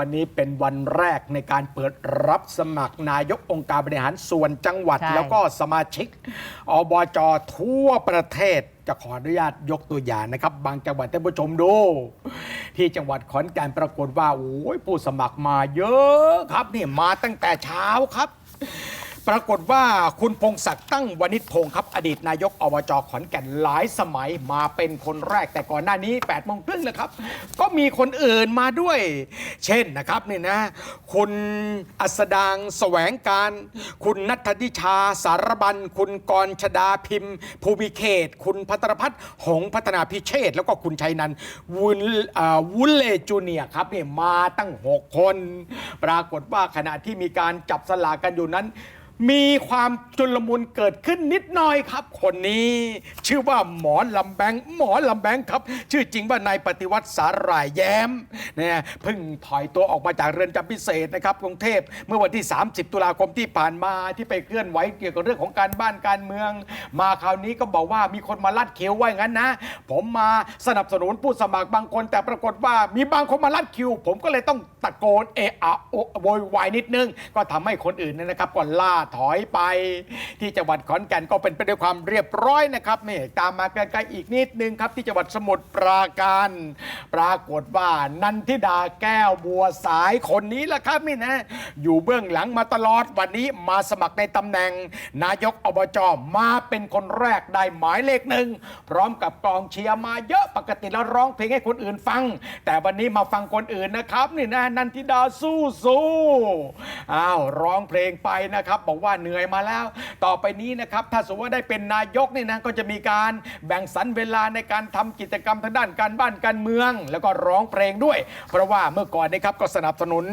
วันนี้เป็นวันแรกในการเปิดรับสมัครนายกองค์การบริหารส่วนจังหวัดใช่แล้วก็สมาชิก อบจทั่วประเทศจะขออนุญาตยกตัวอย่างนะครับ บางจังหวัดท่านผู้ชมดู ที่จังหวัดขอนแก่นปรากฏว่าโอ้ยผู้สมัครมาเยอะครับนี่มาตั้งแต่เช้าครับ ปรากฏว่าคุณพงศักดิ์ตั้งวณิชพงศ์ครับ อดีตนายกอบจขอนแก่นหลายสมัยมาเป็นคนแรกแต่ก่อนหน้านี้8ปดโมงครึ่งนะครับ ก็มีคนอื่นมาด้วย เช่นนะครับนี่นะ คุณอัสดางแสวงการ คุณนัทธิชาสารบัน คุณกรชดาพิมพ์ ภูมิเขต คุณพัทรพัฒน์หงพัฒนาพิเชษแล้วก็คุณชัยนันวุลอ่าวุลเลจูเนียครับเนี่ยมาตั้ง 6 คน ปรากฏว่าขณะที่มีการจับสลากกันอยู่นั้น มีความจุลมุนเกิดขึ้นนิดหน่อยครับ คนนี้ ชื่อว่าหมอลำแบงหมอลำแบงครับ ชื่อจริงว่านายปฏิวัติสาหร่ายแย้มเนี่ยเพิ่งถอยตัวออกมาจากเรือนจำพิเศษนะครับกรุงเทพเมื่อวันที่ 30 ตุลาคมที่ผ่านมาที่ไปเคลื่อนไหวเกี่ยวกับเรื่องของการบ้านการเมือง มาคราวนี้ก็บอกว่ามีคนมาลัดคิวไว้งั้นนะ ผมมาสนับสนุนผู้สมัครบางคน แต่ปรากฏว่ามีบางคนมาลัดคิว ผมก็เลยต้องตะโกนเอะอะโอะโวยวายนิดนึง ก็ทำให้คนอื่นเนยนะครับก็ล่าถอยไป ที่จังหวัดขอนแก่นก็เป็นไปด้วยความเรียบร้อยนะครับนี่ตามมาใกล้ๆอีกนิดนึงครับ ที่จังหวัดสมุทรปราการ ปรากฏว่านันทิดาแก้วบัวสายคนนี้แหละครับนี่นะอยู่เบื้องหลังมาตลอดวันนี้มาสมัครในตำแหน่ง นายกอบจมาเป็นคนแรกได้หมายเลขหนึ่งพร้อมกับกองเชียร์มาเยอะปกติแล้วร้องเพลงให้คนอื่นฟัง แต่วันนี้มาฟังคนอื่นนะครับนี่นะนันทิดาสู้สู้อ้าวร้องเพลงไปนะครับบอกว่าเหนื่อยมาแล้ว ต่อไปนี้นะครับถ้าสมมติว่าได้เป็นนายกนี่นะก็จะมีการแบ่งสรรเวลาในการทำกิจกรรมทางด้านการบ้านการเมือง แล้วก็ร้องเพลงด้วย เพราะว่าเมื่อก่อนนะครับก็สนับสนุน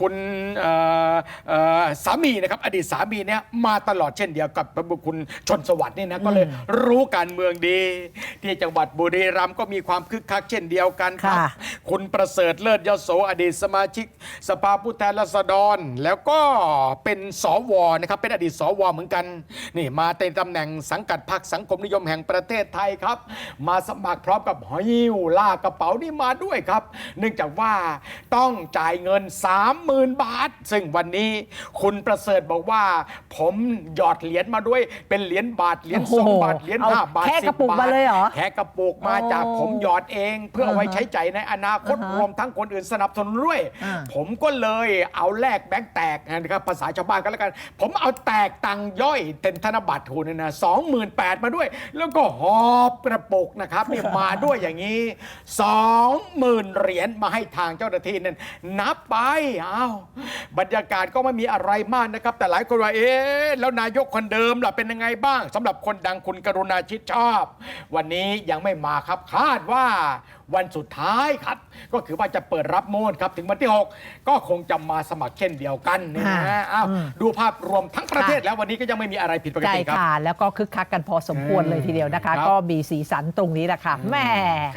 คุณเอ่อเอ่อสามีนะครับอดีตสามีเนี่ยมาตลอดเช่นเดียวกับพระบุคุณชนสวัสดิ์นี่นะก็เลยรู้การเมืองดี ที่จังหวัดบุรีรัมย์ก็มีความคึกคักเช่นเดียวกันครับค่ะคุณประเสริฐเลิศยโสอดีตสมาชิก สภาผู้แทนราษฎร แล้วก็เป็นสวนะครับเป็นอดีตสวเหมือนกันนี่มาในตำแหน่งสังกัดพรรคสังคมนิยมแห่งประเทศไทยครับ มาสมัครพร้อมกับหอยวลากระเป๋านี่มาด้วยครับ เนื่องจากว่าต้องจ่ายเงิน 30,000 บาท ซึ่งวันนี้คุณประเสริฐบอกว่า ผมหยอดเหรียญมาด้วยเป็นเหรียญบาทเหรียญสองโอ้โหบาทเหรียญเอาห้าบาทแค่สิกระปุกบาทมาเลยเหรอแค่กระปุกมาจากโอ้ผมหยอดเอง เพื่อเอาไว้ใช้จ่ายในอนาคตอ่าฮะรวมทั้งคนอื่นสนับสนุนด้วยอ่าผมก็เลยเอาแลกแบงค์แตกนะครับภาษาชาวบ้านก็แล้วกันผมมเอาแตกตังย่อยเป็นธนบัตรทุนนะสองหมื่นแปดมาด้วย แล้วก็หอบกระปุกนะครับเนี่ยมาด้วยอย่างนี้สองหมื่นเหรียญมาให้ทางเจ้าหน้าที่นั่นนับไปอ้าวบรรยากาศก็ไม่มีอะไรมากนะครับ แต่หลายคนว่าเอ๊ะแล้วนายกคนเดิมล่ะเป็นยังไงบ้างสำหรับคนดังคุณกรุณาชิดชอบ วันนี้ยังไม่มาครับคาดว่า วันสุดท้ายครับ ก็คือว่าจะเปิดรับโมนครับ ถึงวันที่ 6 ก็คงจะมาสมัครเช่นเดียวกันนี่นะฮะค่ะอ้าวอืมดูภาพรวมทั้งประเทศค่ะแล้ววันนี้ก็ยังไม่มีอะไรผิดปกใช่ติครับค่ะแล้วก็คึกคักกันพอสมควรเลยทีเดียวนะคะครับก็มีสีสันตรงนี้แหละค่ะแม่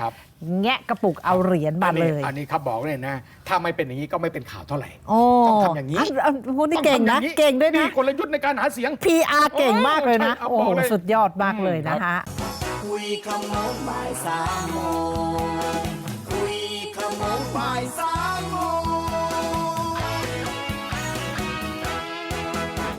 ครับแงะกระปุกเอาเหรียญมาอันเลนี้ยอันนี้ครับบอกเลยนะ ถ้าไม่เป็นอย่างนี้ก็ไม่เป็นข่าวเท่าไหร่โอ้ต้องทำอย่างนี้อะพูดนี่เก่งนะต้องทำอย่าเก่งด้วยนะมีกลยุทธ์ในการหาเสียง PR เก่งมากเลยนะ โอ้โอ้ใช่โหเอาบอกเลยสุดยอดมากเลยอืมนะคะ คุยคำโมงบ่ายสามโมง